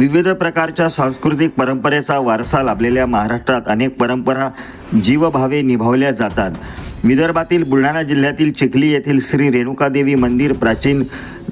विविध प्रकारच्या सांस्कृतिक परंपरेचा वारसा लाभलेल्या महाराष्ट्रात अनेक परंपरा जीवभावे निभावल्या जातात. विदर्भातील बुलढाणा जिल्ह्यातील चिखली येथील श्री रेणुकादेवी मंदिर प्राचीन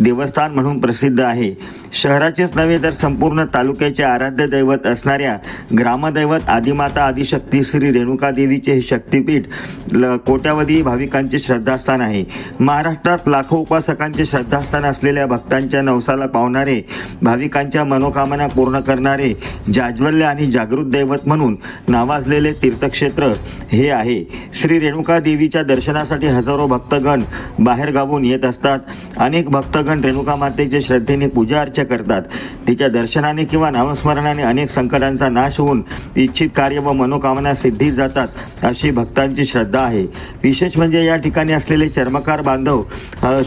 देवस्थान म्हणून प्रसिद्ध आहे. शहराचेच नव्हे तर संपूर्ण तालुक्याचे आराध्य दैवत असणाऱ्या ग्रामदैवत आदिमाता आदिशक्ती श्री रेणुकादेवीचे हे शक्तिपीठ ल कोट्यावधी भाविकांचे श्रद्धास्थान आहे. महाराष्ट्रात लाखो उपासकांचे श्रद्धास्थान असलेल्या भक्तांच्या नवसाला पावणारे भाविकांच्या मनोकामना पूर्ण करणारे जाज्वल्य आणि जागृत दैवत म्हणून नावाजलेले तीर्थक्षेत्र हे आहे. श्री रेणुका देवीच्या दर्शनासाठी हजारो भक्तगण बाहेरगावून येत असतात. अनेक भक्तगण रेणुका मातेचे श्रद्धेने पूजा अर्चा करतात. तिच्या दर्शनाने किंवा नामस्मरणाने अनेक संकटांचा नाश होऊन इच्छित कार्य व मनोकामना सिद्धी जातात अशी भक्तांची श्रद्धा आहे. विशेष म्हणजे या ठिकाणी असलेले चर्मकार बांधव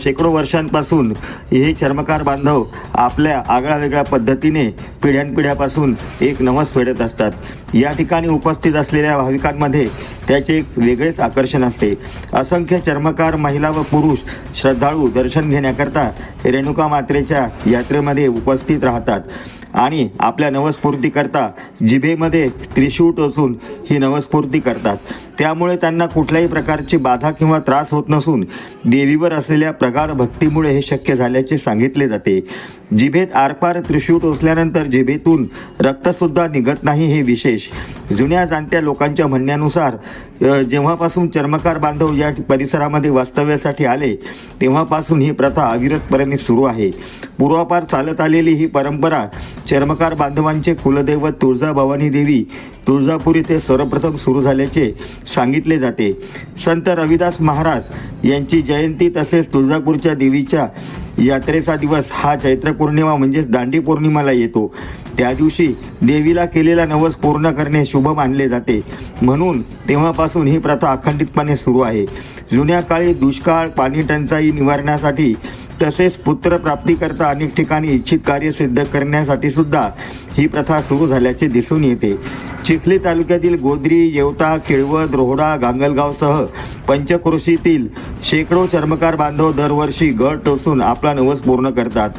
शेकडो वर्षांपासून हे चर्मकार बांधव आपल्या आगळ्या वेगळ्या पद्धतीने पिढ्यानपिढ्यापासून एक नवस फेडत असतात. या ठिकाणी उपस्थित असलेल्या भाविकांमध्ये त्याचे एक वेगळेच आकर्षण असते. असंख्य चर्मकार महिला व पुरुष श्रद्धाळू दर्शन घेण्याकरता रेणुका मात्रेच्या यात्रेमध्ये उपस्थित राहतात. आणि आपल्या नवस्फूर्ती करता जिभेमध्ये त्रिशूळ टोचून ही नवस्फूर्ती करतात. त्यामुळे त्यांना कुठल्याही प्रकारची बाधा किंवा त्रास होत नसून देवीवर असलेल्या प्रगाढ भक्तीमुळे हे शक्य झाल्याचे सांगितले जाते. जिभेत आरपार त्रिशूळ टोचल्यानंतर जिभेतून रक्तसुद्धा निघत नाही हे विशेष. जुन्या जाणत्या लोकांच्या म्हणण्यानुसार जेव्हापासून चर्मकार बांधव या परिसरामध्ये वास्तव्यासाठी आले तेव्हापासून ही प्रथा अविरतपणे सुरू आहे. पूर्वापार चालत आलेली ही परंपरा चर्मकार बांधवांचे कुलदैवत तुळजाभवानी देवी तुळजापूर येथे सर्वप्रथम सुरू झाल्याचे सांगितले जाते. संत रविदास महाराज यांची जयंती तसेच तुळजापूरच्या देवीच्या यात्रेचा दिवस हा चैत्र पौर्णिमा म्हणजेच दांडी पौर्णिमाला येतो. त्या दिवशी देवीला केलेला नवस पूर्ण करणे शुभ मानले जाते. म्हणून तेव्हापासून ही प्रथा अखंडितपणे सुरू आहे. जुन्या काळी दुष्काळ पाणी टंचाई निवारण्यासाठी तसेच पुत्र प्राप्तीकरता अनेक ठिकाणी इच्छित कार्य सिद्ध करण्यासाठी सुद्धा ही प्रथा सुरू झाल्याचे दिसून येते. चिखली तालुक्यातील गोद्री येवता केळवद रोहडा गांगलगावसह पंचक्रोशीतील शेकडो चर्मकार बांधव दरवर्षी गड टोचून आपला नवस पूर्ण करतात.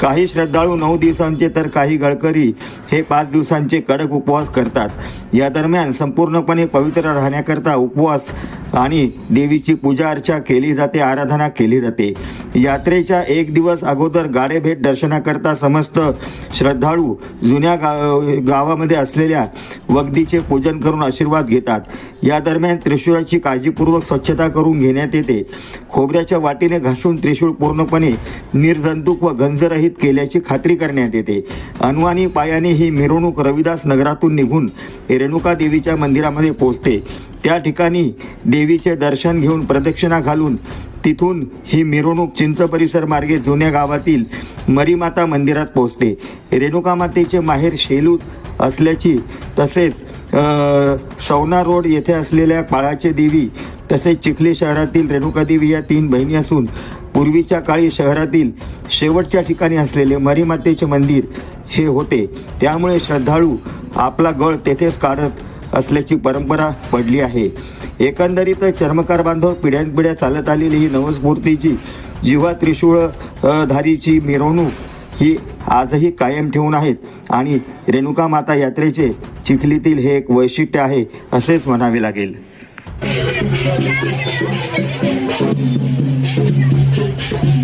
काही श्रद्धाळू नऊ दिवसांचे तर काही गडकरी हे पाच दिवसांचे कडक उपवास करतात. या दरम्यान संपूर्णपणे पवित्र राहण्याकरता उपवास आणि देवीची पूजा अर्चा केली जाते आराधना केली जाते. यात्रेच्या एक दिवस अगोदर गाडेभेट दर्शनाकरता समस्त श्रद्धाळू जुन्या गाव गावामध्ये असलेल्या वगदीचे पूजन करून आशीर्वाद घेतात. या दरम्यान त्रिशूळाची काळजीपूर्वक स्वच्छता करून घेण्यात येते. खोबऱ्याच्या वाटीने घासून त्रिशूळ पूर्णपणे निर्जंतुक व गंजरहित केल्याची खात्री करण्यात येते. अनवाणी पायाने ही मिरवणूक रविदास नगरातून निघून रेणुका देवीच्या मंदिरामध्ये पोहोचते. त्या ठिकाणी देवीचे दर्शन घेऊन प्रदक्षिणा घालून तिथून ही मिरवणूक चिंच परिसर मार्गे जुन्या गावातील मरीमाता मंदिरात पोहोचते. रेणुका मातेचे माहेर शेलूत असल्याची तसेच सवना रोड येथे असलेल्या काळाचे देवी तसेच चिखली शहरातील रेणुका देवी या तीन बहिणी असून पूर्वीच्या काळी शहरातील शेवटच्या ठिकाणी असलेले मरीमातेचे मंदिर हे होते. त्यामुळे श्रद्धाळू आपला गळ तेथेच काढत असल्याची परंपरा पडली आहे. एकंदरीत चर्मकार बांधव पिढ्यानपिढ्या चालत आलेली ही नवस्फूर्तीची जिव्हा त्रिशूळ धारीची मिरवणूक ही आजही कायम ठेवून आहेत आणि रेणुका माता यात्रेचे चिखलीतील हे एक वैशिष्ट्य आहे असेच म्हणावे लागेल. Thank